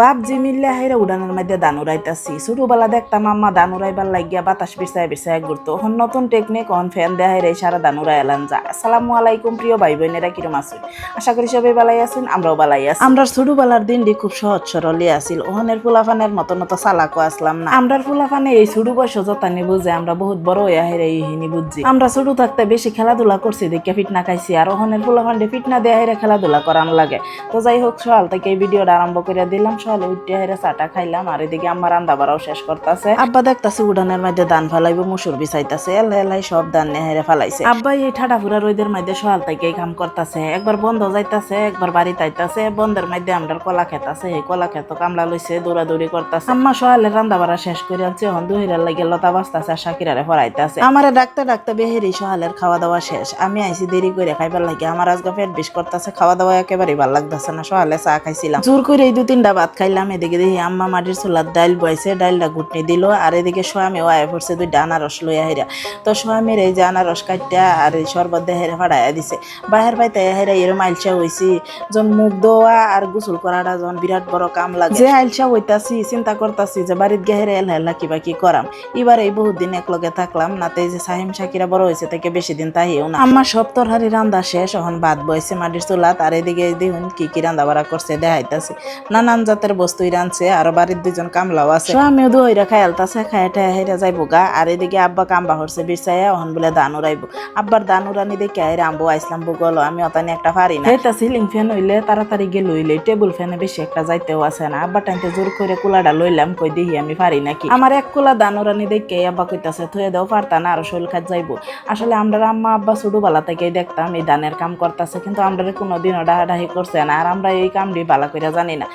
বাপ জি মিললে হাইরা উড়ানের মধ্যে দান উড়াইতাছি। ছোটবেলা দেখতাম আম্মা দান উড়াইবার লাগিয়া বাতাস বিছায় বিছায় ঘুরতো। এখন নতুন টেকনিক অন ফ্যান দেয়া হাইরা সারা দান উড়াই এলান যা। আসসালামু আলাইকুম প্রিয় ভাই বোনেরা কিরম আছেন? আশা করি সবাই বালাই আছেন আমরাও বালাই আছি। আমরা ছোটবেলার দিনটি খুব সহজ সরলই আছিল। ওহনের ফুলাফানের মতো মতো চালাকও আসলাম না। আমরার ফুলাফানে এই ছোট বয়স যতানি বুঝে আমরা বহুত বড় হয়ে হাইরা এই হিনি বুঝছি। আমরা ছোট থাকতে বেশি খেলাধুলা করছি দেখে ফিটনা খাইছি। আর ওহনের ফুলাফান্ডে ফিটনা দেয়া হাইরা খেলাধুলা করান লাগে। তো যাই হোক সকাল থেকে এই ভিডিওটা আরম্ভ করে দিলাম। সকালে উঠতে হেরে চাটা খাইলাম আর এদিকে আমার রান্না বাড়াও শেষ করতেছে। আব্বা দেখতাছে উড়ানের মধ্যে ধান ফেলাইবো মুসুর বিছাইতাছে এলাই এলাই সব ধান নিয়ে হেরে ফেলাইছে। আব্বা এই ঠাডা ফুরা রোদের মধ্যে সকাল থেকে কাম করতেছে। একবার বন্ধ যাইতাছে একবার বাড়ি তাইতাছে বন্ধের মধ্যে আমরা কলা খেতাছে এই কলা খেত কামলা লইছে দৌড়াদৌড়ি করতেছে। আম্মা সকালে রান্না বাড়া শেষ করে আনছে এখন দুহিরার লাগে লতা বাঁচতাছে আর সাকিরারে ফরাইতাছে। আমারে ডাকতে ডাকতে বেহেরি সকালের খাওয়া দাওয়া শেষ। আমি আইছি দেরি করে খাইবার লাগে আমার আজকে পেট বিষ করতেছে খাওয়া দাওয়া একেবারেই ভালো লাগতেছে না সকালে চা খাইছিলাম। জোর করে এই দু তিনটা ভাত খাইলাম এদিকে দেখি আম্মা মাটির চুলার ডাইল বইছে ডাইলটা ঘুটনি দিল আর এদিকে সোয়ামী ওয়াই পড়ছে দুইটা আনারস লইয়া হেরা তো সোয়ামীর এই যে আনারস কাটটা আর এই শরবত দিয়ে হেরা ফাড়াইয়া দিছে। বাহের পাইতে হেরা এরম আইলসা হইছি যখন মুখ দোয়া আর গোসল করাটা যখন বিরাট বড় কাম লাগে। যে আইলসা হইতাছি চিন্তা করতাছি যে বাড়িত গিয়ে হেরা এল হেলা কিবা কি করাম। এবার এই বহুত দিন একলগে থাকলাম নাতে যে সাহিম সাকিরা বড় হয়েছে থেকে বেশি দিন তাহিও না। আমার সব তরহারি রান্দা শেষ এখন ভাত বইছে মাটির চুলাত আর এদিকে দেখুন কি কি রান্দা বাড়া করছে দেখাইতাছে। নানান জাতের বস্তুই রানছে আর বাড়ির দুজন কামলাও আছে। আমিও দইরা খায়ালতাছে খায় টায় হেরা যাইবো গা। আর এদিকে আব্বা কাম্বা হরছে বিছাইয়া অহন বলে দান উড়াইবো। আব্বার দান উড়ানি দেখে আইরে আম্বু আইসলাম বুগল আমি অতানি একটা পারি না। এটা সিলিং ফ্যান হইলে তাড়াতাড়ি গেল হইলে টেবিল ফ্যানে বেশি একটা যাইতেও আছে না। আব্বা টাইমতে জোর করে কুলাটা লইলাম কই দেখি আমি পারি নাকি। আমার এক কুলা দান উড়ানি দেখে আব্বা কইতাছে থুয়ে দেও পারতা না আরও শরীর খাত যাইবো। আসলে আমরা আম্মা আব্বা ছোটবেলা থেকেই দেখতাম এই দানের কাম করতেছে কিন্তু আমরা কোনোদিনও ডাহাডাহি করছে না। আর আমরা এই কামটি বালা কইরা জানি না।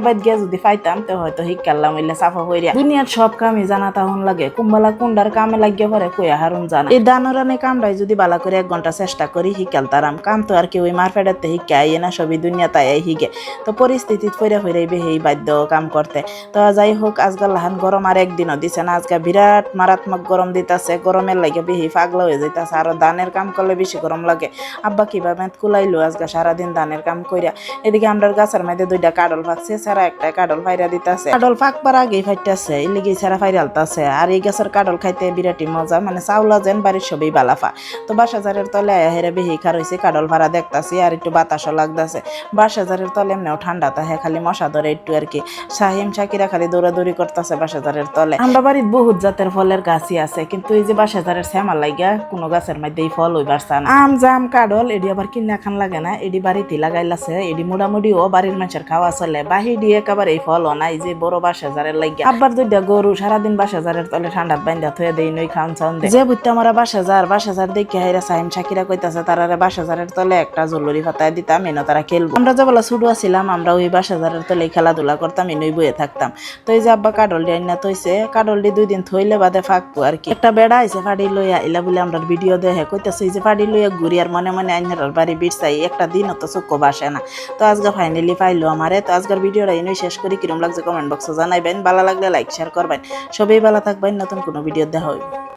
জামের বাইত গিয়ে যদি পাইতাম, তো হয়তো শিক্ষাল্লাম হইলে সাফা হইয়া দুনিয়ার সব কামই জানা তাহন লাগে। কুম্বালা কুন্ডার কামে লাগিয়ে পরে কইয়া হারুন জানা। এই দানরানি কামটাই যদি বালা করে এক ঘণ্টা চেষ্টা করি শিকাল তারাম কাম তো আর কেউ মার ফেডাতে শিখে আইয়ে না, সবই দুনিয়া তাই আই হিগে তো পরিস্থিতিত ফইরা ফইরাই বেহেই বাধ্য কাম করতে তো যাই হোক, আজকাল লাহান গরম আর একদিনও দিছে না। আজকে বিরাট মারাত্মক গরম দিতাছে। গরমের লাগে বেহি পাগলা হয়ে যাইতাছে। আর ধানের কাম করলে বেশি গরম লাগে। আব্বা কীভাবে কুলাইলো আজকে সারাদিন ধানের কাম কইরা। এদিকে আমরা গাছের মধ্যে দুইটা কাডল ফাঁকছে ছাড়া একটা কাডল ফাইরা দিতাছে। কাডল ফাঁকবার আগেই ফাইটাছে লিগে ফাইরা ফাইরালতাছে আর এই গাছের কাডল খাইতে বিরাটি মজা মানে চাউলা যেন বাড়ির সবই বালাফা। তো বাসাজারের তলে হেরে বেহি খার হয়েছে কাডল ভাড়া দেখতাছি, আর একটু বাতাসও লাগতাছে। বাসাজারের তলে এমনিও ঠান্ডা তাহে খালি মশা ধরে একটু আর কি। শাহিম, শাকিরা খালি দৌড়াদৌড়ি করতেছে বাসাজারের তলে। আমরা বাড়ির বহুত জাতের ফলের গাছই আছে, কিন্তু এই যে বাসাজারের শ্যামা লাগিয়া কোনো গাছের মধ্যে এই ফল হইবার না আম, জাম কাডল এডি আবার কিনা খান লাগে না, এডি বাড়িতে লাগাইলাছে, এডি মোটামুটি ও বাড়ির মানুষের খাওয়া চলে। বাহি দিয়ে একেবারে এই ফল নাই যে বড় বাসাজারের লাগিয়া। আব্বার দুইটা গরু সারাদিন বাসাজারের তলে ঠান্ডাত বাইন্দা থয়ে দেই, নই খাওন চাউন দেয়। যে বুঝতে আমরা বাসাজার বাসাজার দেখে হাইরা সাইম শাকিরা কইতাছে, তারারে বাসাজারের তলে একটা জলুরি ফাতায় দিতাম, এনে তারা খেলব। আমরা যে বলা ছুটু আছিলাম, আমরা ওই বাসাজারের তলে খেলাধুলা করতাম এনেই বইয়ে থাকতাম। তো এই যে আব্বা কাডলডি আইনা তৈছে কাডলডি দুই দিন থইলে বাদে ফাঁকবো আর কি। একটা বেড়া আইছে ফাড়ি লইয়া আইলা বলে আমরা ভিডিও দেখে কইতাছে যে ফাড়ি লইয়া ঘুরি আর মনে মনে আইনার বাড়ি বিরসাই, একটা দিন তো চোখ বাসে না। তো আজকে ফাইনালি পাইলো আমারে, তো আজকের ভিডিওটা এনেই শেষ করি। কিরম লাগছে কমেন্ট বক্সে জানাইবেন। ভালো লাগলে লাইক শেয়ার করবেন। সবাই ভালো থাকবেন। নতুন কোনো ভিডিও দেখা হইবে